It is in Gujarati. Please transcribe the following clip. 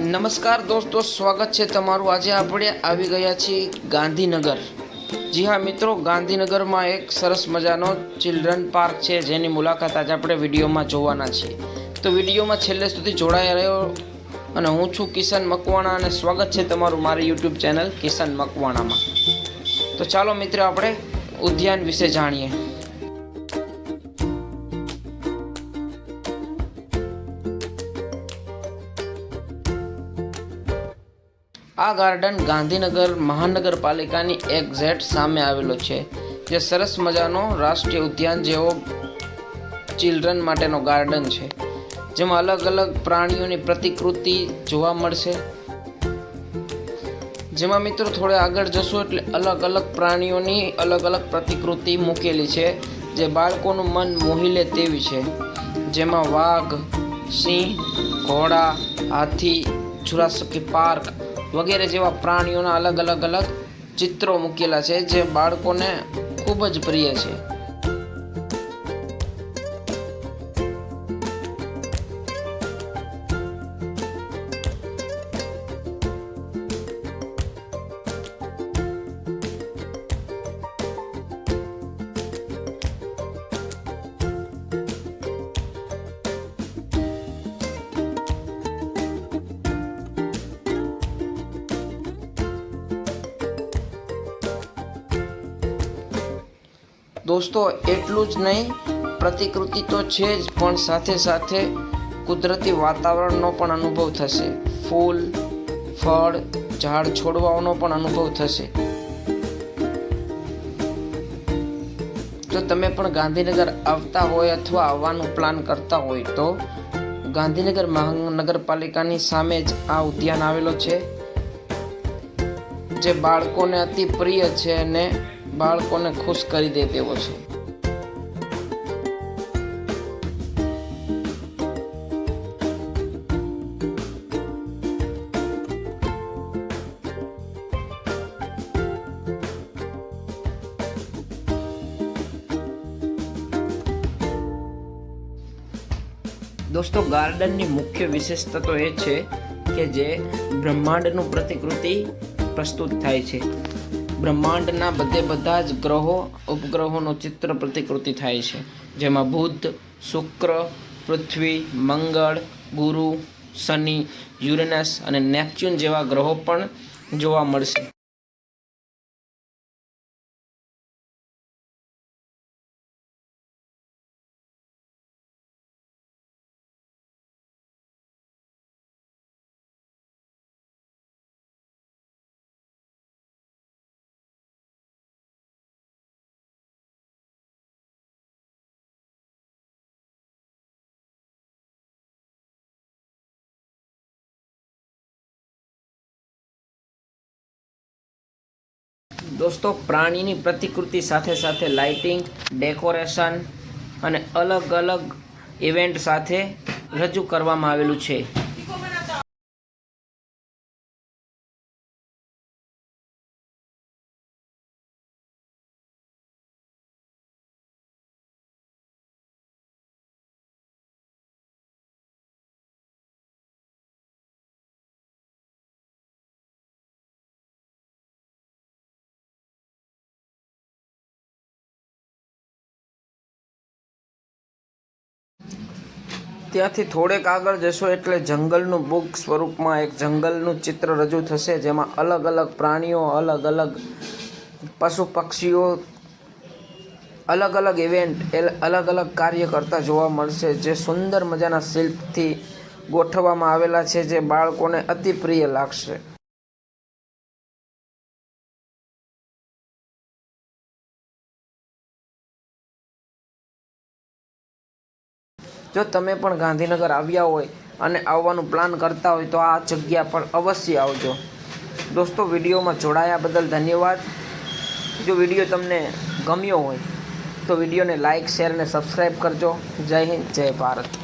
નમસ્કાર દોસ્તો, સ્વાગત છે તમારું. આજે આપણે આવી ગયા છીએ ગાંધીનગર. જી હા મિત્રો, ગાંધીનગરમાં એક સરસ મજાનો ચિલ્ડ્રન પાર્ક છે, જેની મુલાકાત આજે આપણે વિડીયોમાં જોવાના છીએ. તો વિડીયોમાં છેલ્લે સુધી જોડાયા રહ્યો અને હું છું કિશન મકવાણા અને સ્વાગત છે તમારું મારી યુટ્યુબ ચેનલ કિશન મકવાણામાં. તો ચાલો મિત્રો, આપણે ઉદ્યાન વિશે જાણીએ. આ ગાર્ડન ગાંધીનગર મહાનગરપાલિકાની એક્ઝેટ સામે આવેલો છે, જે સરસ મજાનો રાષ્ટ્રીય ઉદ્યાન જેવો ચિલ્ડ્રન માટેનો ગાર્ડન છે, જેમાં અલગ અલગ પ્રાણીઓની પ્રતિકૃતિ જોવા મળશે. જેમાં મિત્રો થોડે આગળ જશો એટલે અલગ અલગ પ્રાણીઓની અલગ અલગ પ્રતિકૃતિ મૂકેલી છે, જે બાળકોનું મન મોહી લે તેવી છે. જેમાં વાઘ, સિંહ, ઘોડા, હાથી, જુરાસકી પાર્ક વગેરે જેવા પ્રાણીઓના અલગ અલગ અલગ ચિત્રો મૂકેલા છે, જે બાળકોને ખૂબ જ પ્રિય છે. દોસ્તો, એટલું જ નહીં, પ્રતિકૃતિ તો છે જ, પણ સાથે સાથે કુદરતી વાતાવરણનો પણ અનુભવ થશે. ફૂલ, ફળ, ઝાડ છોડવાઓનો પણ અનુભવ થશે. જો તમે પણ ગાંધીનગર આવતા હોય અથવા આવવાનું પ્લાન કરતા હોય તો ગાંધીનગર મહાનગરપાલિકાની સામે જ આ ઉદ્યાન આવેલો છે. જે બાળકોને અતિ પ્રિય છે અને બાળકોને ખુશ કરી દે તેવો છે. દોસ્તો, ગાર્ડનની મુખ્ય વિશેષતા તો એ છે કે જે બ્રહ્માંડનું પ્રતિકૃતિ પ્રસ્તુત થાય છે. બ્રહ્માંડના બધે બધા જ ગ્રહો, ઉપગ્રહોનું ચિત્ર પ્રતિકૃતિ થાય છે. જેમાં બુધ, શુક્ર, પૃથ્વી, મંગળ, ગુરુ, શનિ, યુરેનસ અને નેપચ્યુન જેવા ગ્રહો પણ જોવા મળશે. દોસ્તો, પ્રાણીની પ્રતિકૃતિ સાથે સાથે લાઇટિંગ ડેકોરેશન અને અલગ અલગ ઇવેન્ટ સાથે રજૂ કરવામાં આવેલું છે. ત્યાંથી થોડેક આગળ જશો એટલે જંગલનું બુક સ્વરૂપમાં એક જંગલનું ચિત્ર રજૂ થશે, જેમાં અલગ અલગ પ્રાણીઓ, અલગ અલગ પશુ પક્ષીઓ, અલગ અલગ ઇવેન્ટ અલગ અલગ કાર્ય કરતા જોવા મળશે. જે સુંદર મજાના શિલ્પથી ગોઠવવામાં આવેલા છે, જે બાળકોને અતિ પ્રિય લાગશે. જો તમે પણ ગાંધીનગર આવ્યા હોય અને આવવાનું પ્લાન કરતા હોય તો આ જગ્યા પર અવશ્ય આવજો. દોસ્તો, વિડીયોમાં જોડાયા બદલ ધન્યવાદ. જો વીડિયો તમને ગમ્યો હોય તો વિડીયોને લાઇક શેર અને સબસ્ક્રાઈબ કરજો. જય હિન્દ, જય ભારત.